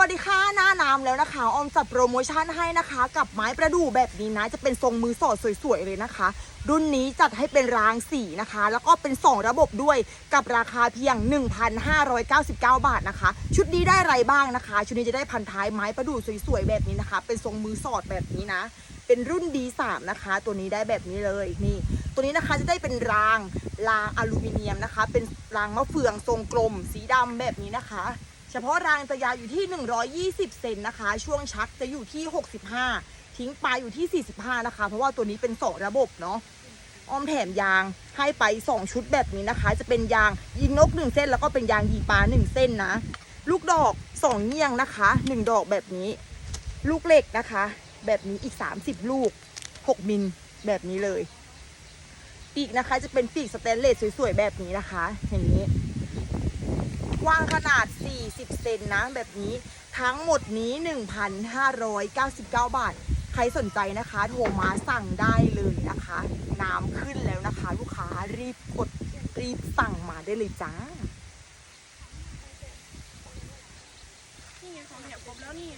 วัสดีค่ะหน้าน้ำแล้วนะคะ ออมจัดโปรโมชั่นให้นะคะ กับไม้ประดู่แบบนี้นะ จะเป็นทรงมือสอดสวยๆเลยนะคะ รุ่นนี้จัดให้เป็นรางสีนะคะ แล้วก็เป็น 2 ระบบด้วยกับราคาเพียง 1,599 บาทนะคะ ชุดนี้ได้อะไรบ้างนะคะ ชุดนี้จะได้พันท้ายไม้ประดู่สวยๆแบบนี้นะคะ เป็นทรงมือสอดแบบนี้นะ เป็นรุ่น D3 นะคะ ตัวนี้ได้แบบนี้เลยนี่ ตัวนี้นะคะจะได้เป็นรางรางอลูมิเนียมนะคะ เป็นรางมะเฟืองทรงกลม สีดำแบบนี้นะคะ เฉพาะรางจะยาวอยู่ที่ 120 เซนนะคะ ช่วงชักจะอยู่ที่ 65 ทิ้งปลายอยู่ที่ 45 นะคะ เพราะว่าตัวนี้เป็น2ระบบเนาะอ้อมแถมยางให้ไป 2 ชุดแบบนี้นะคะ จะเป็นยางยิงนก 1 เส้น แล้วก็เป็นยางยีปลา 1 เส้นนะ ลูกดอก 2เงี่ยงนะคะ 1 ดอกแบบนี้ ลูกเหล็กนะคะ แบบนี้อีก 30 ลูก 6 มิลแบบนี้เลย ปีกนะคะจะเป็นปีกสแตนเลสสวยๆแบบนี้นะคะ อย่างนี้ กว้างขนาด 40 เซนนะแบบนี้ทั้งหมดนี้ 1,599 บาท ใครสนใจนะคะโทรมาสั่งได้เลยนะคะ น้ำขึ้นแล้วนะคะ ลูกค้ารีบกดรีบสั่งมาได้เลยจ้านี่ไงของเแถบครบแล้วนี่